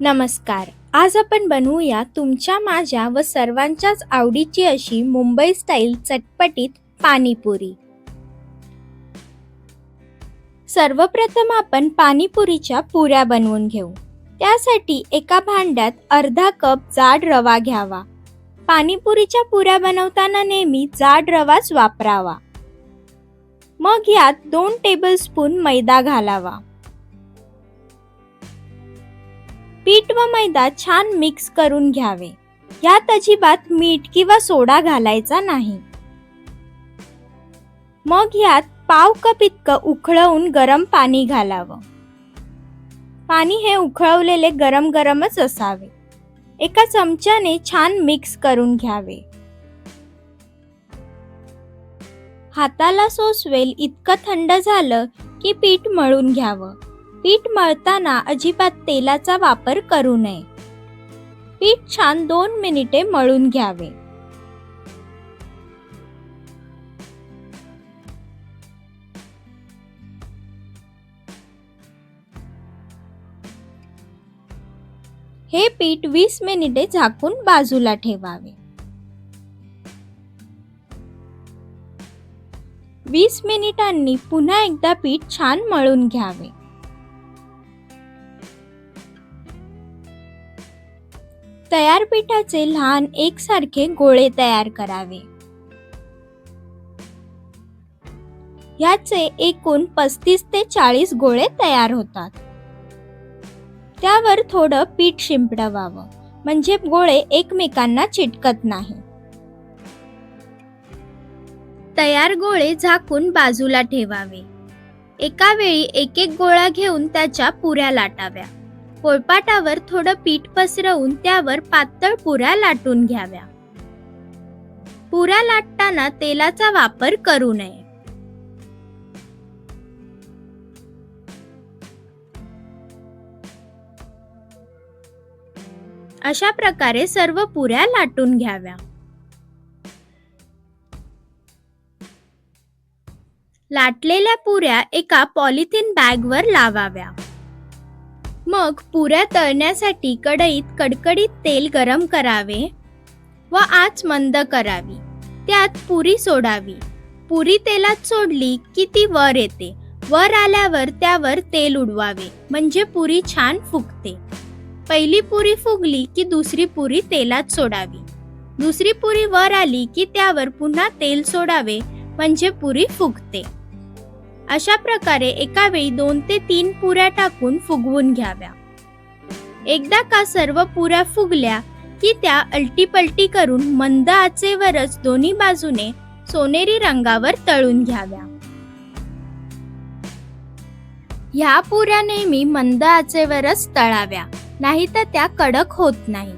नमस्कार. आज आपण बनवूया तुमच्या माझ्या व सर्वांच्याच आवडीची अशी मुंबई स्टाईल चटपटीत पाणीपुरी. सर्वप्रथम आपण पाणीपुरीच्या पुऱ्या बनवून घेऊ. त्यासाठी एका भांड्यात अर्धा कप जाड रवा घ्यावा. पाणीपुरीच्या पुऱ्या बनवताना नेहमी जाड रवाच वापरावा. मग यात दोन टेबलस्पून मैदा घालावा. पीठ व मैदा छान मिक्स करून घ्यावे. यात अजिबात मीठ किंवा सोडा घालायचा नाही. मग यात पाव कप इतकं उकळवून गरम पाणी घालावं. पाणी हे उखळवलेले गरम गरमच असावे. एका चमच्याने छान मिक्स करून घ्यावे. हाताला सोसवेल इतकं थंड झालं की पीठ मळून घ्यावं. पीठ मळताना अजिबात तेलाचा वापर करू नये. पीठ छान दोन मिनिटे मळून घ्यावे. हे पीठ वीस मिनिटे झाकून बाजूला ठेवावे. वीस मिनिटांनी पुन्हा एकदा पीठ छान मळून घ्यावे. तयार पिठाचे लहान एकसारखे गोळे तयार करावे. याचे एकूण पस्तीस ते चाळीस गोळे तयार होतात. त्यावर थोडं पीठ शिंपडवावं म्हणजे गोळे एकमेकांना चिटकत नाही. तयार गोळे झाकून बाजूला ठेवावे. एका वेळी एक एक गोळा घेऊन त्याच्या पुऱ्या लाटाव्या. पोळपाटावर थोडं पीठ पसरवून त्यावर पातळ पुऱ्या लाटून घ्याव्या. पुऱ्या लाटताना तेलाचा वापर करू नये. अशा प्रकारे सर्व पुऱ्या लाटून घ्याव्या. लाटलेल्या पुऱ्या एका पॉलिथिन बॅगवर लावाव्या. मग पुऱ्या तळण्यासाठी कढईत कडकडीत तेल गरम करावे व आच मंद करावी. त्यात पुरी सोडावी. पुरी तेलात सोडली की ती वर येते. वर आल्यावर त्यावर तेल उडवावे. म्हणजे पुरी छान फुगते. पहिली पुरी फुगली की दुसरी पुरी तेलात सोडावी. दुसरी पुरी वर आली की त्यावर पुन्हा तेल सोडावे. म्हणजे पुरी फुगते. अशा प्रकारे एका वेळी दोन ते तीन पुऱ्या टाकून फुगवून घ्याव्या. एकदा का सर्व पुऱ्या फुगल्या की त्या अलटीपलटी करून मंद आचेवरच दोन्ही बाजूने सोनेरी रंगावर तळून घ्याव्या. ह्या पुऱ्या नेहमी मंद आचेवरच तळाव्या नाही तर त्या कडक होत नाही.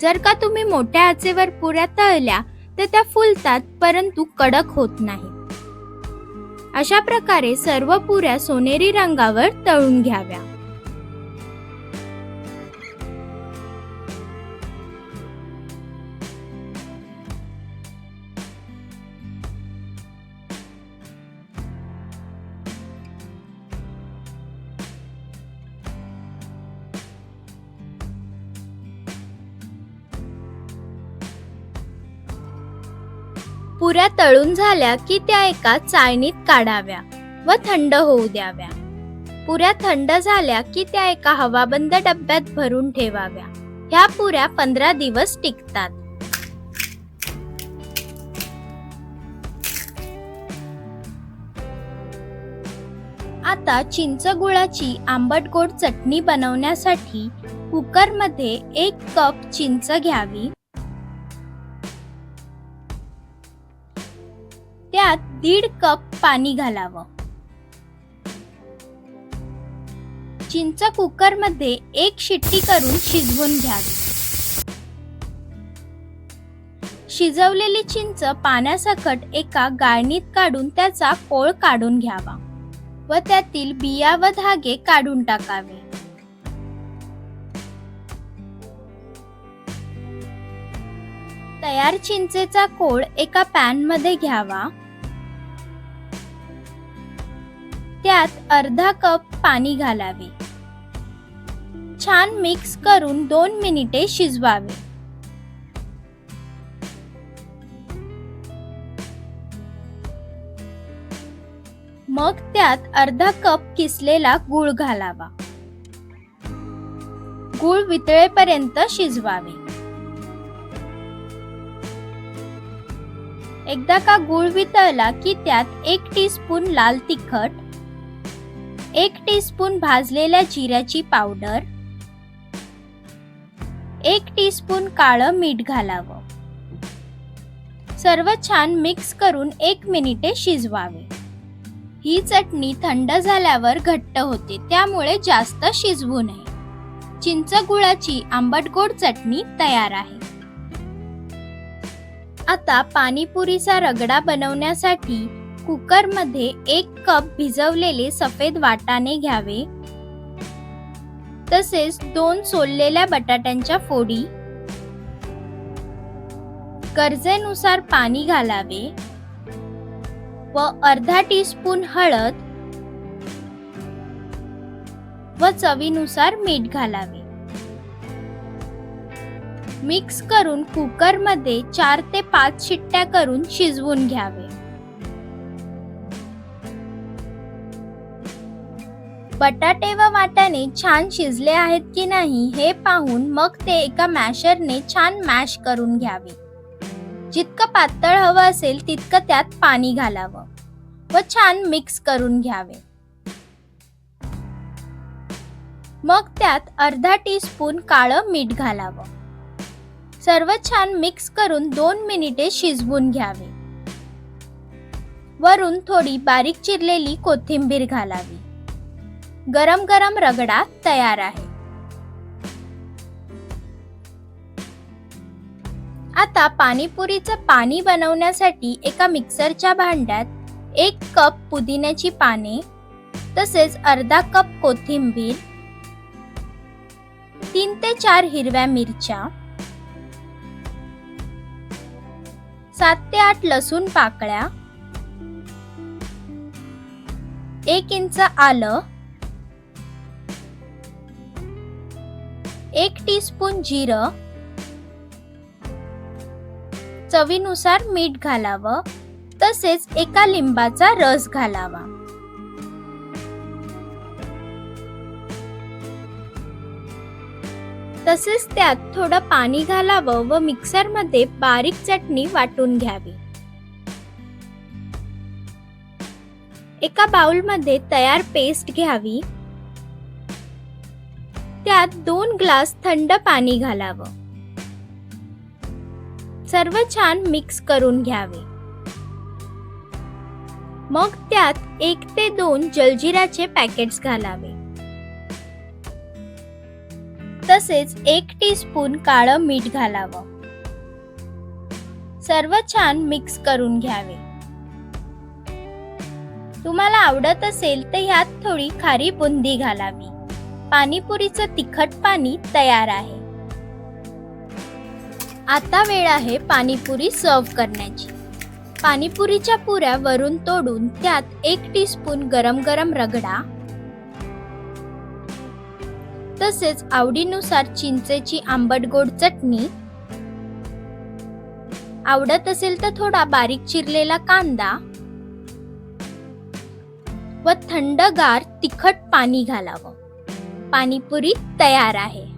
जर का तुम्ही मोठ्या आचेवर पुऱ्या तळल्या तर त्या फुलतात परंतु कडक होत नाही अशा प्रकारे सर्व पुऱ्या सोनेरी रंगावर तळून घ्याव्या. पुऱ्या तळून झाल्या की त्या एका चाळणीत काढाव्या व थंड होऊ द्याव्या. पुऱ्या थंड झाल्या की त्या एका हवाबंद डब्यात भरून ठेवाव्या. ह्या पुऱ्या पंधरा दिवस टिकतात. आता चिंच गुळाची आंबट गोड चटणी बनवण्यासाठी कुकरमध्ये एक कप चिंच घ्यावी. त्यात दीड कप पाणी घालावं. चिंच कुकरमध्ये एक शिट्टी करून शिजवून घ्यावी. शिजवलेली चिंच पाण्यासकट एका गाळणीत काढून त्याचा कोळ काढून घ्यावा व त्यातील बिया व धागे काढून टाकावे. तयार चिंचेचा कोळ एका पॅनमध्ये घ्यावा. त्यात अर्धा कप पाणी घालावे. छान मिक्स करून दोन मिनिटे शिजवावे. मग त्यात अर्धा कप किसलेला गूळ घालावा. गूळ वितळेपर्यंत शिजवावे. एकदा का गूळ वितळला की त्यात एक टीस्पून लाल तिखट एक टीस्पून भाजलेल्या जिऱ्याची पावडर एक टीस्पून काळं मीठ घालावं. सर्व छान मिक्स करून एक मिनिटे शिजवावे. ही चटणी थंड झाल्यावर घट्ट होते त्यामुळे जास्त शिजवू नये. चिंच गुळाची आंबट गोड चटणी तयार आहे. आता पाणीपुरीचा रगडा बनवण्यासाठी कुकरमध्ये एक कप भिजवलेले सफेद वाटाणे घ्यावे. तसेच दोन सोललेल्या बटाट्यांच्या फोडी. गरजेनुसार पाणी घालावे. व अर्धा टीस्पून हळद. व चवीनुसार मीठ घालावे. मिक्स करून कुकरमध्ये चार ते पाच शिट्ट्या करून शिजवून घ्यावे. बटाटे व वाटाणे छान शिजले आहेत की नाही हे पाहून मग ते एका मॅशरने छान मॅश करून घ्यावे. जितकं पातळ हवं असेल तितकं त्यात पाणी घालावं व छान मिक्स करून घ्यावे. मग त्यात अर्धा टीस्पून काळं मीठ घालावं. सर्व छान मिक्स करून दोन मिनिटे शिजवून घ्यावे. वरून थोडी बारीक चिरलेली कोथिंबीर घालावी. गरम गरम रगडा तयार आहे. आता पाणीपुरीचं पाणी बनवण्यासाठी एका मिक्सरच्या भांड्यात एक कप पुदिन्याची पाने तसेच अर्धा कप कोथिंबीर तीन ते चार हिरव्या मिरच्या सात ते आठ लसूण पाकळ्या. एक इंच आलं. एक टीस्पून जिरं. चवीनुसार मीठ घालावं. तसेच एका लिंबाचा रस घालावा. तसेच त्यात थोडं पाणी घालावं व मिक्सरमध्ये बारीक चटणी वाटून घ्यावी. एका बाउलमध्ये तयार पेस्ट घ्यावी. त्यात दोन ग्लास थंड पाणी घालावं. सर्व छान मिक्स करून घ्यावे. मग त्यात एक ते दोन जलजिराचे पॅकेट्स घालावे. तसेच एक टीस्पून काळं मीठ घालावं. सर्व छान मिक्स करून घ्यावे. तुम्हाला आवडत असेल तर ह्यात थोडी खारी बुंदी घालावी. पाणीपुरीचं तिखट पाणी तयार आहे. आता वेळ आहे पाणीपुरी सर्व करण्याची. पाणीपुरीच्या पुऱ्या वरून तोडून त्यात एक टीस्पून गरम गरम रगडा तसेच आवडीनुसार चिंचेची आंबट गोड चटणी. आवडत असेल तर थोडा बारीक चिरलेला कांदा. व थंडगार तिखट पाणी घालावं. पाणीपुरी तयार आहे.